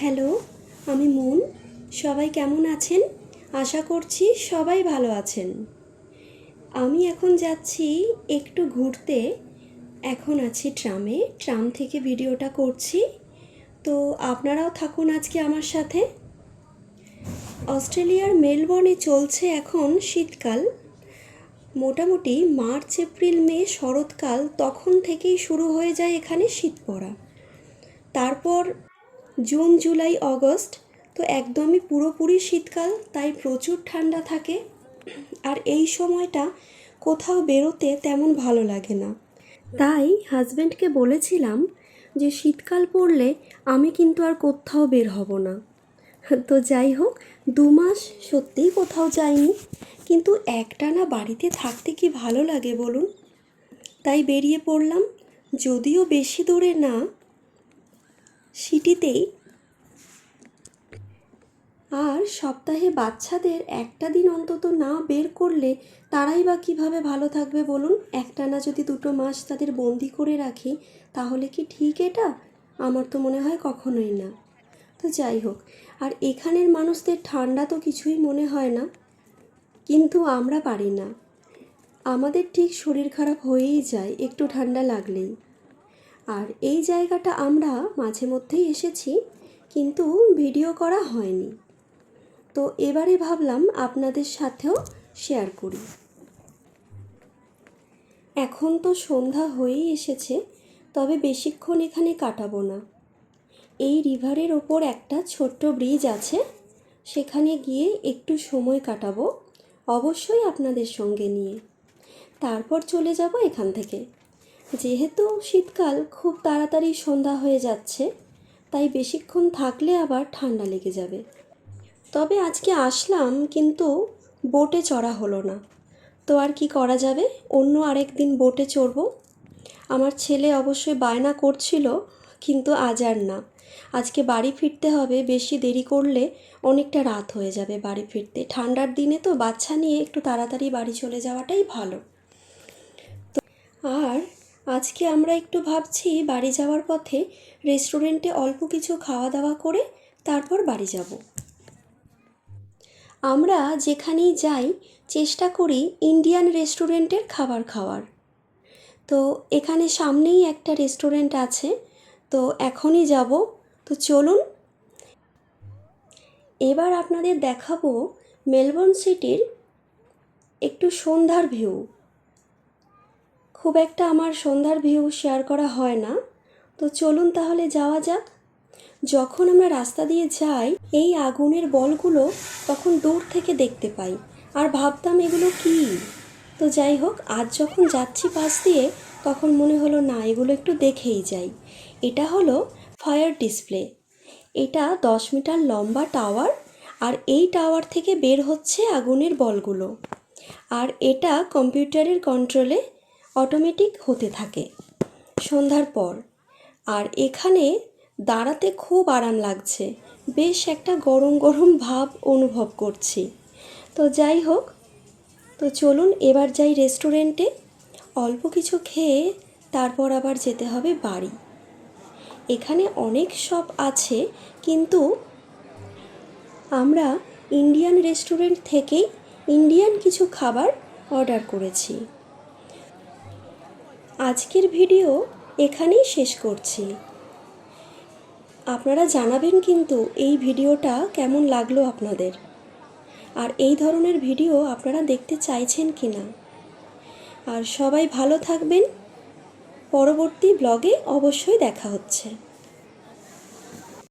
Hello, আমি moon. সবাই কেমন আছেন? আশা করছি সবাই ভালো আছেন। আমি এখন যাচ্ছি একটু ঘুরতে। এখন আছি ট্রামে। ট্রাম থেকে ভিডিওটা করছি। তো আপনারাও থাকুন আজকে আমার সাথে। অস্ট্রেলিয়ার মেলবোর্নে চলছে এখন শীতকাল। মোটামুটি মার্চ, এপ্রিল, মে শরৎকাল তখন থেকেই শুরু হয়ে যায় এখানে শীত পড়া। তারপর জুন, জুলাই, অগস্ট। তো একদমই পুরোপুরি শীতকাল, তাই প্রচুর ঠান্ডা থাকে। আর এই সময়টা কোথাও বেরোতে তেমন ভালো লাগে না। তাই হাজব্যান্ডকে বলেছিলাম যে, শীতকাল পড়লে আমি কিন্তু আর কোথাও বের হব না। তো যাই হোক, দু মাস সত্যিই কোথাও যাইনি। কিন্তু একটানা বাড়িতে থাকতে কি ভালো লাগে বলুন? তাই বেরিয়ে পড়লাম। যদিও বেশি দূরে না সিটিতেই আর সপ্তাহে বাচ্চাদের একটা দিন অন্তত না বের করলে তারাই বা কীভাবে ভালো থাকবে বলুন? একটানা যদি দুটো মাস তাদের বন্দি করে রাখি, তাহলে কি ঠিক এটা? আমার তো মনে হয় কখনোই না। তো যাই হোক, আর এখানের মানুষদের ঠান্ডা তো কিছুই মনে হয় না। কিন্তু আমরা পারি না। আমাদের ঠিক শরীর খারাপ হয়েই যায়, একটু ঠান্ডা লাগলেই। আর এই জায়গাটা আমরা মাঝে মধ্যেই এসেছি, কিন্তু ভিডিও করা হয়নি। তো এবারে ভাবলাম আপনাদের সাথেও শেয়ার করি। এখন তো সন্ধ্যা হয়েই এসেছে, তবে বেশিক্ষণ এখানে কাটাবো না। এই রিভারের ওপর একটা ছোট্ট ব্রিজ আছে, সেখানে গিয়ে একটু সময় কাটাবো, অবশ্যই আপনাদের সঙ্গে নিয়ে। তারপর চলে যাব এখান থেকে। যেহেতু শীতকাল খুব তাড়াতাড়ি সন্ধ্যা হয়ে যাচ্ছে, তাই বেশিক্ষণ থাকলে আবার ঠান্ডা লেগে যাবে। তবে আজকে আসলাম, কিন্তু বোটে চড়া হলো না। তো আর কি করা যাবে? অন্য আরেক দিন বোটে চড়বো। আমার ছেলে অবশ্যই বায়না করছিল, কিন্তু আজ আর না। আজকে বাড়ি ফিরতে হবে, বেশি দেরি করলে অনেকটা রাত হয়ে যাবে বাড়ি ফিরতে। ঠান্ডার দিনে তো বাচ্চা নিয়ে একটু তাড়াতাড়ি বাড়ি চলে যাওয়াটাই ভালো। তো আর আজকে আমরা একটু ভাবছি বাড়ি যাওয়ার পথে রেস্টুরেন্টে অল্প কিছু খাওয়া দাওয়া করে তারপর বাড়ি যাব। আমরা যেখানেই যাই, চেষ্টা করি ইন্ডিয়ান রেস্টুরেন্টের খাবার খাওয়ার। তো এখানে সামনেই একটা রেস্টুরেন্ট আছে, তো এখনই যাব। তো চলুন। এবার আপনাদের দেখাবো মেলবোর্ন সিটির একটু সন্ধ্যার ভিউ। খুব একটা আমার সন্ধ্যার ভিউ শেয়ার করা হয় না। তো চলুন তাহলে যাওয়া যাক। যখন আমরা রাস্তা দিয়ে যাই, এই আগুনের বলগুলো তখন দূর থেকে দেখতে পাই। আর ভাবতাম এগুলো কী? তো যাই হোক, আজ যখন যাচ্ছি পাশ দিয়ে, তখন মনে হলো, না, এগুলো একটু দেখেই যাই। এটা হলো ফায়ার ডিসপ্লে। এটা দশ মিটার লম্বা টাওয়ার, আর এই টাওয়ার থেকে বের হচ্ছে আগুনের বলগুলো। আর এটা কম্পিউটারের কন্ট্রোলে অটোমেটিক হতে থাকে। সন্ধ্যার পর। আর এখানে দাঁড়াতে খুব আরাম লাগছে। বেশ একটা গরম গরম ভাব অনুভব করছি। তো যাই হোক, তো চলুন এবার যাই রেস্টুরেন্টে অল্প কিছু খেয়ে তারপর আবার যেতে হবে বাড়ি। এখানে অনেক শপ আছে, কিন্তু আমরা ইন্ডিয়ান রেস্টুরেন্ট থেকেই ইন্ডিয়ান কিছু খাবার অর্ডার করেছি। আজকের ভিডিও এখানেই শেষ করছি। আপনারা জানাবেন কিন্তু এই ভিডিওটা কেমন লাগল আপনাদের? আর এই ধরনের ভিডিও আপনারা দেখতে চাইছেন কি না আর সবাই ভালো থাকবেন। পরবর্তী ব্লগে অবশ্যই দেখা হচ্ছে।